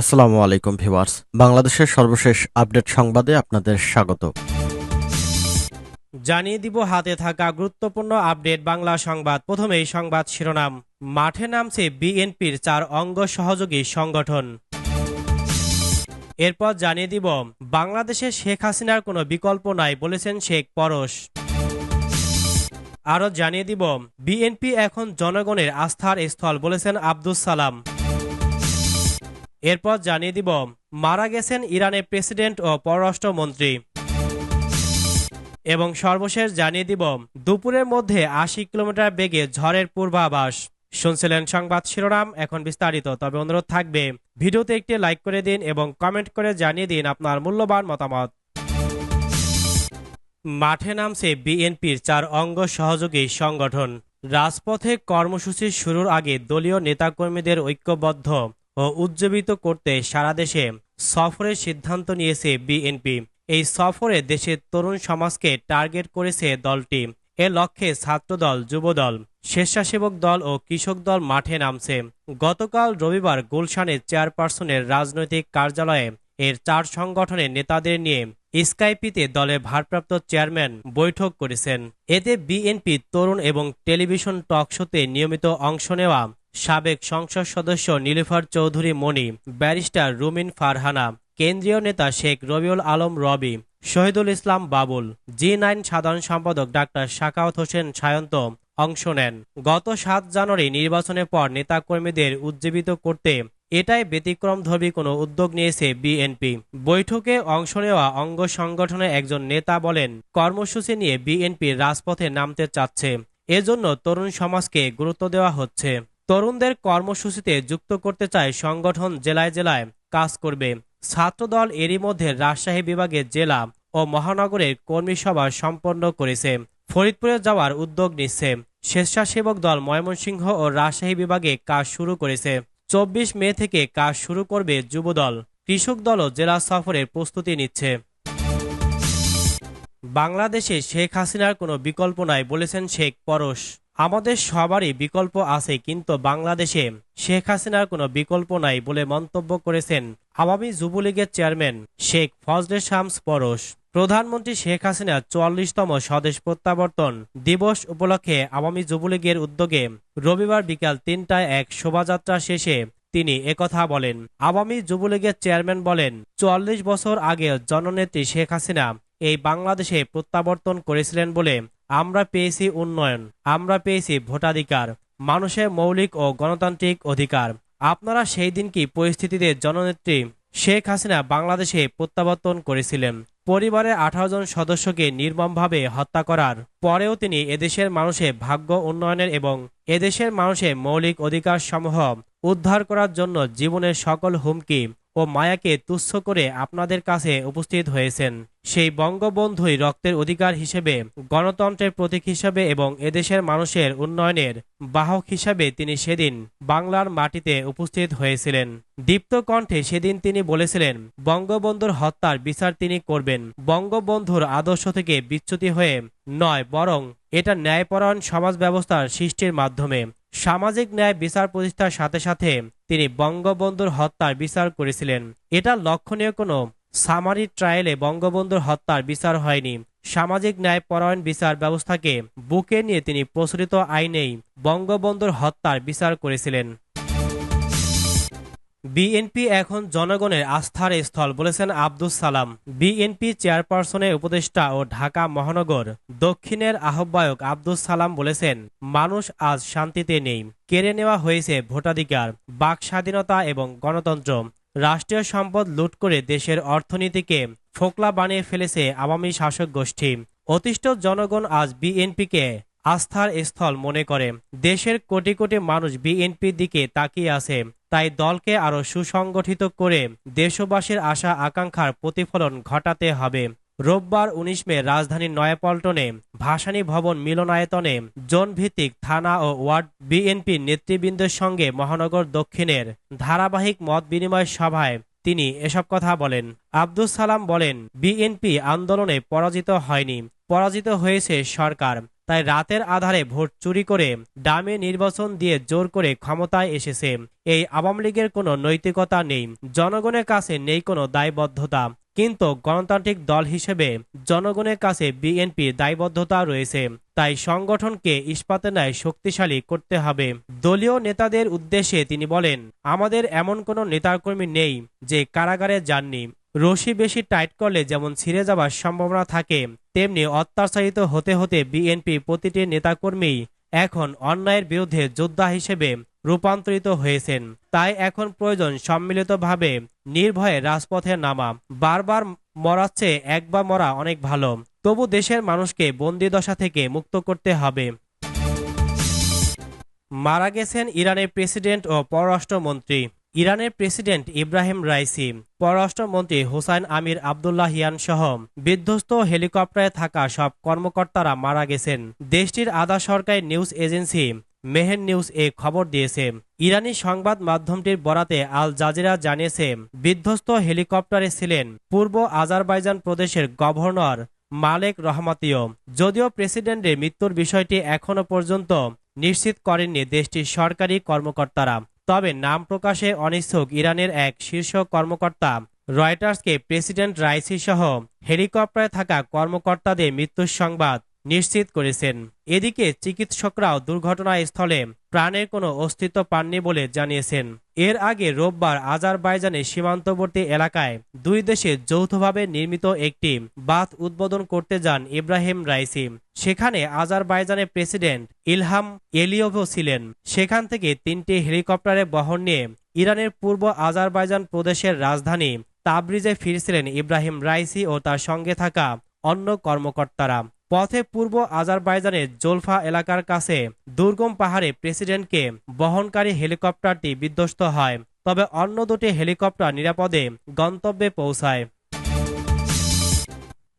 আসসালামু আলাইকুম ভিউয়ার্স। বাংলাদেশের সর্বশেষ আপডেট সংবাদে আপনাদের স্বাগত। জানিয়ে দিব হাতে থাকা গুরুত্বপূর্ণ আপডেট বাংলা সংবাদ। প্রথমেই সংবাদ শিরোনাম। মাঠে নামছে বিএনপির চার অঙ্গ সহযোগী সংগঠন। এরপর জানিয়ে দিব, বাংলাদেশে শেখ হাসিনার কোনো বিকল্প নাই বলেছেন শেখ পরশ। আরও জানিয়ে দিব, বিএনপি এখন জনগণের আস্থার স্থল বলেছেন আব্দুস সালাম। এরপর জানিয়ে দিব, মারা গেছেন ইরানের প্রেসিডেন্ট ও পররাষ্ট্রমন্ত্রী। এবং সর্বশেষ জানিয়ে দিব, দুপুরের মধ্যে আশি কিলোমিটার বেগে ঝড়ের পূর্বাভাস। শুনছিলেন সংবাদ শিরোনাম, এখন বিস্তারিত। তবে অনুরোধ থাকবে, ভিডিওতে একটি লাইক করে দিন এবং কমেন্ট করে জানিয়ে দিন আপনার মূল্যবান মতামত। মাঠে নামছে বিএনপির চার অঙ্গ সহযোগী সংগঠন। রাজপথে কর্মসূচি শুরুর আগে দলীয় নেতাকর্মীদের ঐক্যবদ্ধ। ও উজ্জীবিত করতে সারা দেশে সফরের সিদ্ধান্ত নিয়েছে বিএনপি। এই সফরে দেশের তরুণ সমাজকে টার্গেট করেছে দলটি। এ লক্ষ্যে ছাত্রদল, যুবদল, স্বেচ্ছাসেবক দল ও কৃষক দল মাঠে নামছে। গতকাল রবিবার গুলশানের চেয়ারপারসনের রাজনৈতিক কার্যালয়ে এর চার সংগঠনের নেতাদের নিয়ে স্কাইপিতে দলের ভারপ্রাপ্ত চেয়ারম্যান বৈঠক করেছেন। এতে বিএনপি তরুণ এবং টেলিভিশন টক শোতে নিয়মিত অংশ নেওয়া সাবেক সংসদ সদস্য নীলুফার চৌধুরী মণি, ব্যারিস্টার রুমিন ফারহানা, কেন্দ্রীয় নেতা শেখ রবিউল আলম রবি, শহীদুল ইসলাম বাবুল, জি নাইন সাধারণ সম্পাদক ডাক্তার শাকাওয়াত হোসেন সায়ন্ত অংশ নেন। গত সাত জানুয়ারি নির্বাচনের পর নেতাকর্মীদের উজ্জীবিত করতে এটাই ব্যতিক্রমধর্মী কোনো উদ্যোগ নিয়েছে বিএনপি। বৈঠকে অংশ নেওয়া অঙ্গ সংগঠনের একজন নেতা বলেন, কর্মসূচি নিয়ে বিএনপি রাজপথে নামতে চাচ্ছে, এজন্য তরুণ সমাজকে গুরুত্ব দেওয়া হচ্ছে। তরুণদের কর্মসূচিতে যুক্ত করতে চায় সংগঠন জেলায় জেলায় কাজ করবে। ছাত্রদল এরই মধ্যে রাজশাহী বিভাগের জেলা ও মহানগরের কর্মী সভা সম্পন্ন করেছে। ফরিদপুরে যাওয়ার উদ্যোগ নিচ্ছে। স্বেচ্ছাসেবক দল ময়মনসিংহ ও রাজশাহী বিভাগে কাজ শুরু করেছে। চব্বিশ মে থেকে কাজ শুরু করবে যুবদল। কৃষক দলও জেলা সফরের প্রস্তুতি নিচ্ছে। বাংলাদেশে শেখ হাসিনার কোনো বিকল্প নাই বলেছেন শেখ পরশ। আমাদের সবারই বিকল্প আছে, কিন্তু বাংলাদেশে শেখ হাসিনার কোনো বিকল্প নাই বলে মন্তব্য করেছেন আওয়ামী যুবলীগের চেয়ারম্যান শেখ ফজলে শামস পরশ। প্রধানমন্ত্রী শেখ হাসিনা চুয়াল্লিশতম স্বদেশ প্রত্যাবর্তন দিবস উপলক্ষে আওয়ামী যুবলীগের উদ্যোগে রবিবার বিকাল তিনটায় এক শোভাযাত্রা শেষে তিনি একথা বলেন। আওয়ামী যুবলীগের চেয়ারম্যান বলেন, চুয়াল্লিশ বছর আগে জননেত্রী শেখ হাসিনা এই বাংলাদেশে প্রত্যাবর্তন করেছিলেন বলে আমরা পেয়েছি উন্নয়ন, আমরা পেয়েছি ভোটাধিকার, মানুষের মৌলিক ও গণতান্ত্রিক অধিকার। আপনারা সেই দিন কি পরিস্থিতিতে জননেত্রী শেখ হাসিনা বাংলাদেশে প্রত্যাবর্তন করেছিলেন? পরিবারের আঠারো জন সদস্যকে নির্মমভাবে হত্যা করার পরেও তিনি এদেশের মানুষের ভাগ্য উন্নয়নের এবং এদেশের মানুষের মৌলিক অধিকার সমূহ উদ্ধার করার জন্য জীবনের সকল হুমকি ও মায়াকে তুচ্ছ করে আপনাদের কাছে উপস্থিত হয়েছেন। সেই বঙ্গবন্ধুই রক্তের অধিকার হিসেবে, গণতন্ত্রের প্রতীক হিসেবে এবং এদেশের মানুষের উন্নয়নের বাহক হিসাবে তিনি সেদিন বাংলার মাটিতে উপস্থিত হয়েছিলেন। দীপ্ত কণ্ঠে সেদিন তিনি বলেছিলেন, বঙ্গবন্ধুর হত্যার বিচার তিনি করবেন। বঙ্গবন্ধুর আদর্শ থেকে বিচ্যুতি হয়ে নয়, বরং এটা ন্যায়পরায়ণ সমাজ ব্যবস্থার সৃষ্টির মাধ্যমে। সামাজিক ন্যায় বিচার প্রতিষ্ঠার সাথে সাথে তিনি বঙ্গবন্ধুর হত্যার বিচার করেছিলেন। এটা লক্ষণীয় কোনো সামারি ট্রায়ালে বঙ্গবন্ধুর হত্যার বিচার হয়নি। সামাজিক ন্যায় পরায়ণ বিচার ব্যবস্থাকে বুকে নিয়ে তিনি প্রচলিত আইনেই বঙ্গবন্ধুর হত্যার বিচার করেছিলেন। বিএনপি এখন জনগণের আস্থার স্থল বলেছেন আব্দুস সালাম। বিএনপি চেয়ারপারসনের উপদেষ্টা ও ঢাকা মহানগর দক্ষিণের আহ্বায়ক আব্দুস সালাম বলেছেন, মানুষ আজ শান্তিতে নেই। কেড়ে নেওয়া হয়েছে ভোটাধিকার, বাক স্বাধীনতা এবং গণতন্ত্র। রাষ্ট্রীয় সম্পদ লুট করে দেশের অর্থনীতিকে ফোকলা বানিয়ে ফেলেছে আওয়ামী শাসক গোষ্ঠী। অতিষ্ঠ জনগণ আজ বিএনপিকে আস্থার স্থল মনে করে। দেশের কোটি কোটি মানুষ বিএনপির দিকে তাকিয়ে আছে। তাই দলকে আরও সুসংগঠিত করে দেশবাসীর আশা আকাঙ্ক্ষার প্রতিফলন ঘটাতে হবে। রোববার উনিশ মে রাজধানীর নয়াপল্টনে ভাসানী ভবন মিলনায়তনে জোনভিত্তিক থানা ও ওয়ার্ড বিএনপি নেতৃবৃন্দের সঙ্গে মহানগর দক্ষিণের ধারাবাহিক মত বিনিময় সভায় তিনি এসব কথা বলেন। আব্দুস সালাম বলেন, বিএনপি আন্দোলনে পরাজিত হয়নি। পরাজিত হয়েছে সরকার। তাই রাতের আধারে ভোট চুরি করে ডামে নির্বাচন দিয়ে জোর করে ক্ষমতায় এসেছে। এই আওয়ামী লীগের কোনো নৈতিকতা নেই। জনগণের কাছে নেই কোনো দায়বদ্ধতা। কিন্তু গণতান্ত্রিক দল হিসেবে জনগণের কাছে বিএনপির দায়বদ্ধতা রয়েছে। তাই সংগঠনকে ইস্পাতে ন্যায় শক্তিশালী করতে হবে। দলীয় নেতাদের উদ্দেশ্যে তিনি বলেন, আমাদের এমন কোনো নেতাকর্মী নেই যে কারাগারে যাননি। রশি বেশি টাইট করলে যেমন ছিঁড়ে যাবার সম্ভাবনা থাকে, তেমনি অত্যাচারিত হতে হতে বিএনপি প্রতিটি নেতাকর্মী এখন অন্যায়ের বিরুদ্ধে যোদ্ধা হিসেবে রূপান্তরিত হয়েছেন। তাই এখন প্রয়োজন সম্মিলিতভাবে নির্ভয়ে রাজপথে নামা। বারবার মরাচ্ছে একবার মরা অনেক ভালো। তবু দেশের মানুষকে বন্দিদশা থেকে মুক্ত করতে হবে। মারা গেছেন ইরানের প্রেসিডেন্ট ও পররাষ্ট্রমন্ত্রী। ইরানের প্রেসিডেন্ট ইব্রাহিম রাইসি পররাষ্ট্রমন্ত্রী হুসাইন আমির আবদুল্লাহিয়ান সহ বিধ্বস্ত হেলিকপ্টারে থাকা সব কর্মকর্তারা মারা গেছেন। দেশটির আধা সরকারি নিউজ এজেন্সি মেহের নিউজ এ খবর দিয়েছে, ইরানি সংবাদ মাধ্যমটির বরাতে আল জাজিরা জানিয়েছে, বিধ্বস্ত হেলিকপ্টারে ছিলেন পূর্ব আজারবাইজান প্রদেশের গভর্নর মালেক রহমাতিও। যদিও প্রেসিডেন্টের মৃত্যুর বিষয়টি এখনও পর্যন্ত নিশ্চিত করেননি দেশটির সরকারি কর্মকর্তারা। তবে নাম প্রকাশে অনিচ্ছুক ইরানের এক শীর্ষ কর্মকর্তা, রয়টার্সকে প্রেসিডেন্ট রাইসি সহ হেলিকপ্টারে থাকা কর্মকর্তাদের মৃত্যুর সংবাদ। নিশ্চিত করেছেন। এদিকে চিকিৎসকরাও দুর্ঘটনাস্থলে প্রাণের কোনো অস্তিত্ব পাননি বলে জানিয়েছেন। এর আগে রোববার আজারবাইজানের সীমান্তবর্তী এলাকায় দুই দেশে যৌথভাবে নির্মিত একটি বাঁধ উদ্বোধন করতে যান ইব্রাহিম রাইসি। সেখানে আজারবাইজানের প্রেসিডেন্ট ইলহাম এলিয়েভও ছিলেন। সেখান থেকে তিনটি হেলিকপ্টারে বহন নিয়ে ইরানের পূর্ব আজারবাইজান প্রদেশের রাজধানী তাবরিজে ফিরছিলেন ইব্রাহিম রাইসি ও তার সঙ্গে থাকা অন্য কর্মকর্তারা। পথে পূর্ব আজারবাইজানের জোলফা এলাকার কাছে দুর্গম পাহাড়ে প্রেসিডেন্টকে বহনকারী হেলিকপ্টারটি বিধ্বস্ত হয়, তবে অন্য দুটি হেলিকপ্টার নিরাপদে গন্তব্যে পৌঁছায়।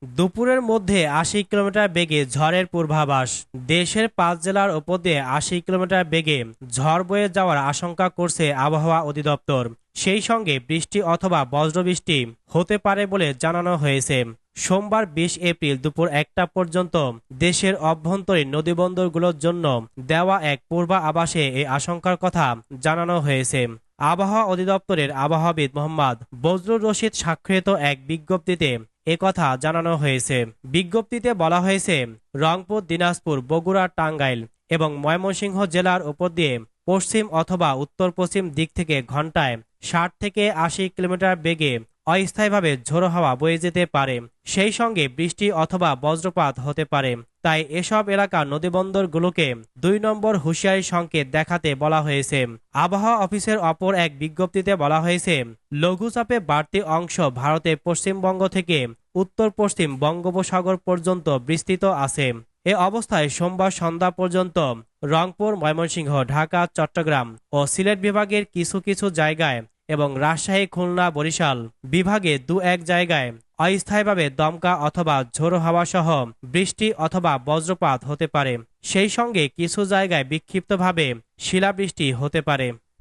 দুপুরের মধ্যে আশি কিলোমিটার বেগে ঝড়ের পূর্বাভাস। দেশের পাঁচ জেলার ওপর দিয়ে আশি কিলোমিটার বেগে ঝড় বয়ে যাওয়ার আশঙ্কা করছে আবহাওয়া অধিদপ্তর। সেই সঙ্গে বৃষ্টি অথবা বজ্রবৃষ্টি হতে পারে বলে জানানো হয়েছে। সোমবার বিশ এপ্রিল দুপুর একটা পর্যন্ত দেশের অভ্যন্তরীণ নদীবন্দরগুলোর জন্য দেওয়া এক পূর্বাভাসে এই আশঙ্কার কথা জানানো হয়েছে। আবহাওয়া অধিদপ্তরের আবহাওয়াবিদ মোহাম্মদ বজরুর রশিদ স্বাক্ষরিত এক বিজ্ঞপ্তিতে কথা জানানো হয়েছে। বিজ্ঞপ্তিতে বলা হয়েছে, রংপুর, দিনাজপুর, বগুড়া, টাঙ্গাইল এবং ময়মনসিংহ জেলার উপর দিয়ে পশ্চিম অথবা উত্তর পশ্চিম দিক থেকে ঘন্টায় ষাট থেকে আশি কিলোমিটার বেগে অস্থায়ীভাবে ঝোড়ো হাওয়া বয়ে যেতে পারে। সেই সঙ্গে বৃষ্টি অথবা বজ্রপাত হতে পারে। তাই এসব এলাকার নদীবন্দরগুলোকে দুই নম্বর হুঁশিয়ারি সংকেত দেখাতে বলা হয়েছে। আবহাওয়া অফিসের অপর এক বিজ্ঞপ্তিতে বলা হয়েছে, লঘুচাপে বাড়তি অংশ ভারতের পশ্চিমবঙ্গ থেকে উত্তর পশ্চিম বঙ্গোপসাগর পর্যন্ত বিস্তৃত আছে। এ অবস্থায় সোমবার সন্ধ্যা পর্যন্ত রংপুর, ময়মনসিংহ, ঢাকা, চট্টগ্রাম ও সিলেট বিভাগের কিছু কিছু জায়গায় এবং রাজশাহী, খুলনা, বরিশাল বিভাগে দু এক জায়গায় অস্থায়ীভাবে দমকা অথবা ঝোড়ো হাওয়া সহ বৃষ্টি অথবা বজ্রপাত হতে পারে। সেই সঙ্গে কিছু জায়গায় বিক্ষিপ্তভাবে শিলাবৃষ্টি হতে পারে।